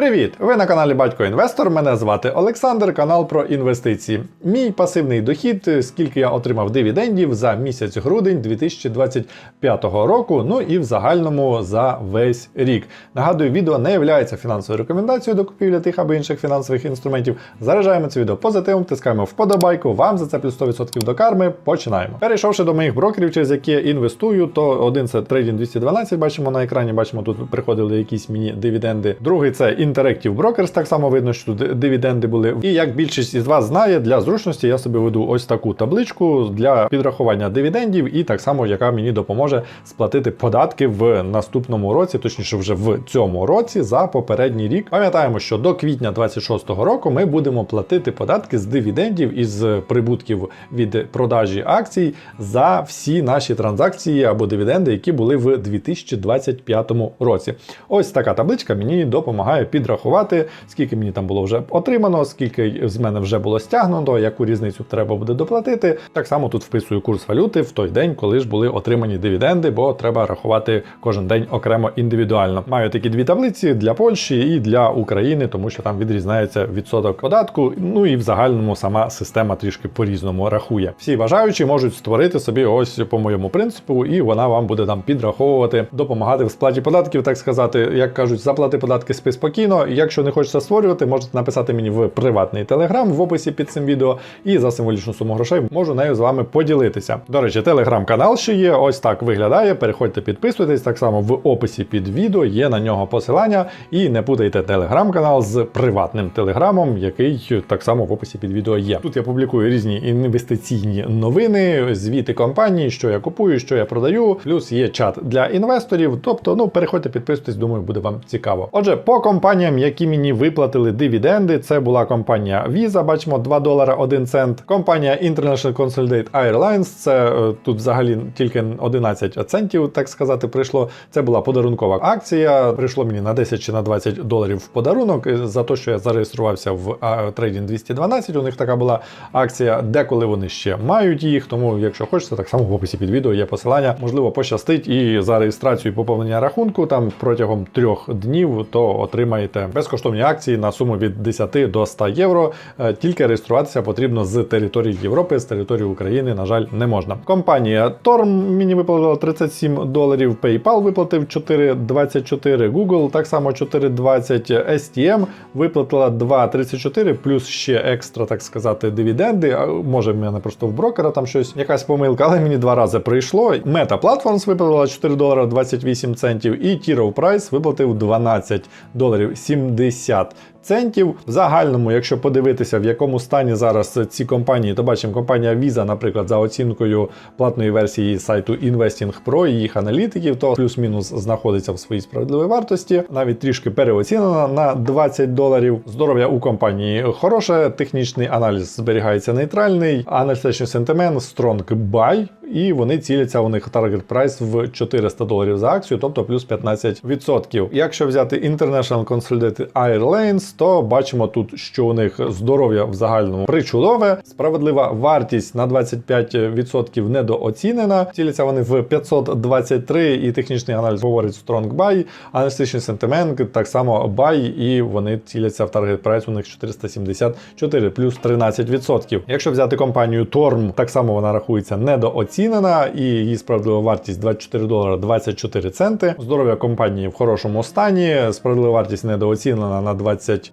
Привіт! Ви на каналі Батько Інвестор. Мене звати Олександр, канал про інвестиції. Мій пасивний дохід, е, скільки я отримав дивідендів за місяць грудень 2025 року, ну і в загальному за весь рік. Нагадую, відео не є фінансовою рекомендацією до купівлі тих або інших фінансових інструментів. Заряджаємо це відео позитивом, тискаємо вподобайку. Вам за це плюс 100% до карми. Починаємо. Перейшовши до моїх брокерів, через які я інвестую, то один це Trading 212, бачимо на екрані, бачимо, тут приходили якісь мені дивіденди. Другий це Interactive Brokers, так само видно, що тут дивіденди були. І як більшість із вас знає, для зручності я собі веду ось таку табличку для підрахування дивідендів, і так само, яка мені допоможе сплатити податки в наступному році, точніше, вже в цьому році за попередній рік. Пам'ятаємо, що до квітня 26-го року ми будемо платити податки з дивідендів із прибутків від продажі акцій за всі наші транзакції або дивіденди, які були в 2025 році. Ось така табличка мені допомагає підрахувати, скільки мені там було вже отримано, скільки з мене вже було стягнуто, яку різницю треба буде доплатити. Так само тут вписую курс валюти в той день, коли ж були отримані дивіденди, бо треба рахувати кожен день окремо індивідуально. Маю такі дві таблиці для Польщі і для України, тому що там відрізняється відсоток податку. Ну і в загальному сама система трішки по-різному рахує. Всі бажаючі можуть створити собі ось по моєму принципу, і вона вам буде там підраховувати, допомагати в сплаті податків, так сказати, як кажуть, заплати податки спи спокійно. Якщо не хочеться створювати, можете написати мені в приватний телеграм в описі під цим відео, і за символічну суму грошей можу нею з вами поділитися. До речі, телеграм-канал ще є. Ось так виглядає. Переходьте, підписуйтесь. Так само в описі під відео є на нього посилання. І не путайте телеграм-канал з приватним телеграмом, який так само в описі під відео є. Тут я публікую різні інвестиційні новини, звіти компанії, що я купую, що я продаю. Плюс є чат для інвесторів. Тобто, ну переходьте, підписуйтесь, думаю, буде вам цікаво. Отже, по компаніям, які мені виплатили дивіденди, це була компанія Visa, бачимо 2 долара 1 цент. Компанія International Consolidate Airlines, це е, тут взагалі тільки 11 центів, так сказати, прийшло. Це була подарункова акція. Прийшло мені на 10 чи на 20 доларів в подарунок за те, що я зареєструвався в Trading 212. У них така була акція. Деколи вони ще мають їх. Тому, якщо хочете, так само в описі під відео є посилання. Можливо, пощастить і за реєстрацію і поповнення рахунку там протягом трьох днів, то отримаєте безкоштовні акції на суму від 10 до 100 євро. Е, Тільки реєструватися потрібно з території Європи, з території України, на жаль, не можна. Компанія Torm мені виплатила 37 доларів, PayPal виплатив 4,24, Google так само 4,20, STM виплатила 2,34, плюс ще екстра, так сказати, дивіденди. Може, в мене просто в брокера там щось, якась помилка, але мені два рази прийшло. Meta Platforms виплатила 4 долара 28 центів, і T-Row Price виплатив 12 доларів 70 центів. В загальному, якщо подивитися, в якому стані зараз ці компанії, то бачимо, компанія Visa, наприклад, за оцінкою платної версії сайту Investing Pro і їх аналітиків, то плюс-мінус знаходиться в своїй справедливій вартості, навіть трішки переоцінена на 20 доларів. Здоров'я у компанії хороше, технічний аналіз зберігається нейтральний, аналітичний сентимент strong buy, і вони ціляться у них target price в 400 доларів за акцію, тобто плюс 15%. Якщо взяти International Consolidated Airlines, то бачимо тут, що у них здоров'я в загальному причудове, справедлива вартість на 25% недооцінена. Ціляться вони в 523, і технічний аналіз говорить strong buy, аналітичний сентимент так само buy, і вони ціляться в target price у них 474 плюс 13%. Якщо взяти компанію Torm, так само вона рахується недооцінена, і її справедлива вартість 24 долара 24 центи. Здоров'я компанії в хорошому стані, справедлива вартість недооцінена на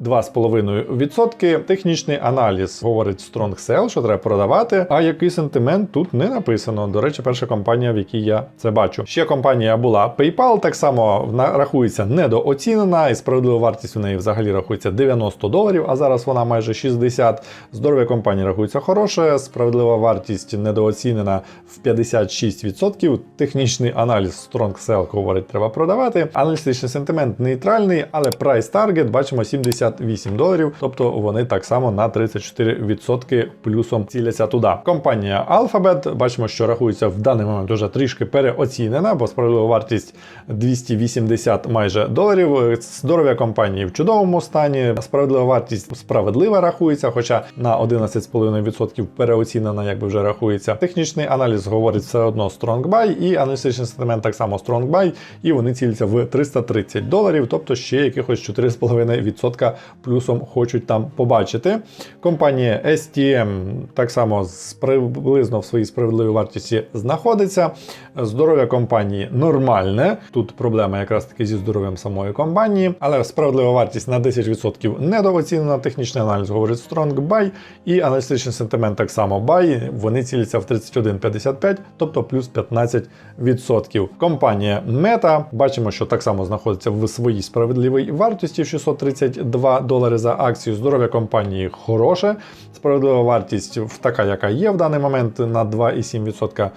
22,5%. Технічний аналіз говорить strong sell, що треба продавати. А який сентимент тут не написано. До речі, перша компанія, в якій я це бачу. Ще компанія була PayPal, так само рахується недооцінена, і справедлива вартість у неї взагалі рахується 90 доларів, а зараз вона майже 60. Здоров'я компанії рахується хороше, справедлива вартість недооцінена в 56%. Технічний аналіз Strong Sell говорить, треба продавати. Аналітичний сентимент нейтральний, але target бачимо 68 доларів, тобто вони так само на 34% плюсом ціляться туди. Компанія Alphabet, бачимо, що рахується в даний момент вже трішки переоцінена, бо справедлива вартість 280 майже доларів. Здоров'я компанії в чудовому стані. Справедлива вартість справедлива рахується, хоча на 11,5% переоцінена, якби вже рахується. Технічний аналіз говорить все одно Strong Buy, і аналітичний сентимент так само Strong Buy, і вони ціляться в 330 доларів, тобто ще якихось 4,5% плюсом хочуть там побачити. Компанія STM так само приблизно в своїй справедливій вартості знаходиться. Здоров'я компанії нормальне. Тут проблема якраз таки зі здоров'ям самої компанії, але справедлива вартість на 10% недооцінена. Технічний аналіз говорить Strong Buy і аналітичний сентимент так само Buy. Вони ціляться в 31,55, тобто плюс 15%. Компанія Meta, бачимо, що так само знаходиться в своїй справедливій вартості в 632 долари за акцію. Здоров'я компанії хороше. Справедлива вартість така, яка є в даний момент на 2,7%.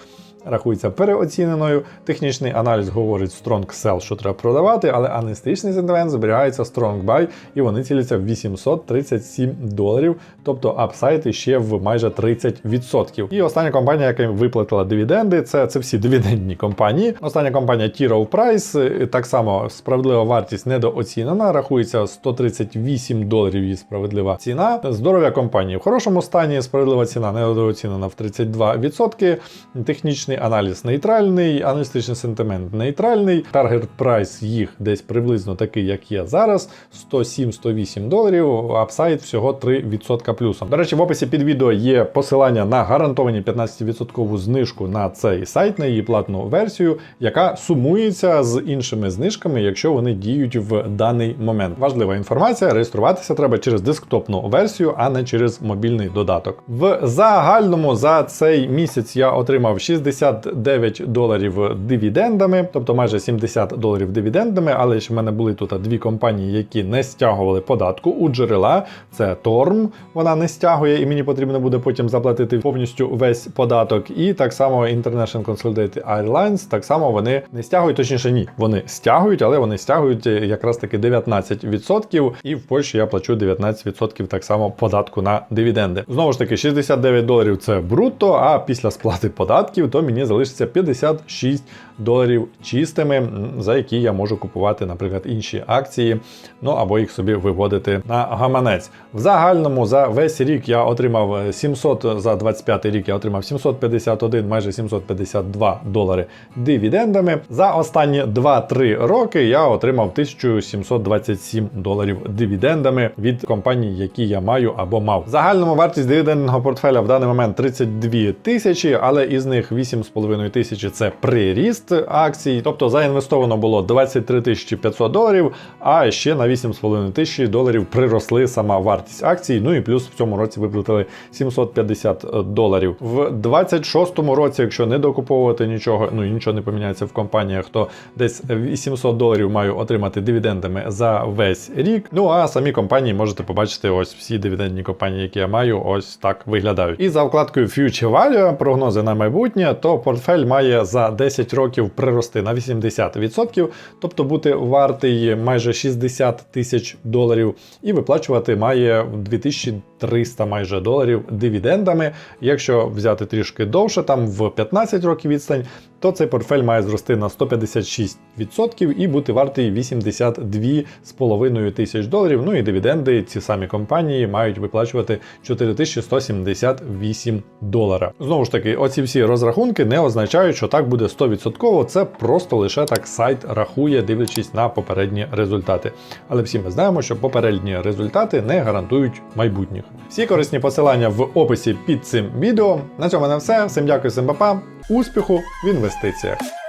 Рахується переоціненою. Технічний аналіз говорить Strong Sell, що треба продавати, але анестичний сентимент зберігається Strong Buy, і вони ціляться в 837 доларів, тобто апсайти ще в майже 30%. І остання компанія, яка виплатила дивіденди, це, це всі дивідендні компанії. Остання компанія T. Rowe Price, так само справедлива вартість недооцінена, рахується 138 доларів її справедлива ціна. Здоров'я компанії в хорошому стані, справедлива ціна недооцінена в 32%. Технічний аналіз нейтральний, аналітичний сентимент нейтральний. Таргет прайс їх десь приблизно такий, як є зараз: 107-108 доларів, апсайд всього 3% плюсом. До речі, в описі під відео є посилання на гарантовані 15% знижку на цей сайт, на її платну версію, яка сумується з іншими знижками, якщо вони діють в даний момент. Важлива інформація: реєструватися треба через десктопну версію, а не через мобільний додаток. В загальному за цей місяць я отримав 69 доларів дивідендами, тобто майже 70 доларів дивідендами. Але ще в мене були тут дві компанії, які не стягували податку у джерела. Це Торм, вона не стягує, і мені потрібно буде потім заплатити повністю весь податок. І так само International Consolidated Airlines, так само вони не стягують, точніше, ні, вони стягують, але вони стягують якраз таки 19%. І в Польщі я плачу 19% так само податку на дивіденди. Знову ж таки, 69 доларів це брутто, а після сплати податків, то мені залишиться 56 доларів чистими, за які я можу купувати, наприклад, інші акції, ну або їх собі виводити на гаманець. В загальному за весь рік я отримав е, 700, за 25 рік я отримав 751, майже 752 долари дивідендами. За останні 2-3 роки я отримав 1727 доларів дивідендами від компаній, які я маю або мав. Загальному вартість дивідендного портфеля в даний момент 32 тисячі, але із них 8,5 тисячі це приріст акцій. Тобто заінвестовано було 23 тисячі 500 доларів, а ще на 8,5 тисячі доларів приросли сама вартість акцій. Ну і плюс в цьому році виплатили 750 доларів. В 26-му році, якщо не докуповувати нічого, ну і нічого не поміняється в компаніях, то десь 800 доларів маю отримати дивідендами за весь рік. Ну а самі компанії можете побачити ось всі дивідендні компанії, які я маю, ось так виглядають. І за вкладкою Future Value, прогнози на майбутнє, то портфель має за 10 років прирости на 80%, тобто бути вартий майже 60 тисяч доларів, і виплачувати має 2300 майже доларів дивідендами. Якщо взяти трішки довше, там в 15 років відстань, то цей портфель має зрости на 156% і бути вартий 82,5 тисяч доларів. Ну і дивіденди ці самі компанії мають виплачувати 4178 долара. Знову ж таки, оці всі розрахунки не означають, що так буде 100%. Це просто лише так сайт рахує, дивлячись на попередні результати. Але всі ми знаємо, що попередні результати не гарантують майбутніх. Всі корисні посилання в описі під цим відео. На цьому на все. Всім дякую, всім па-па. Успіху в інвестиціях!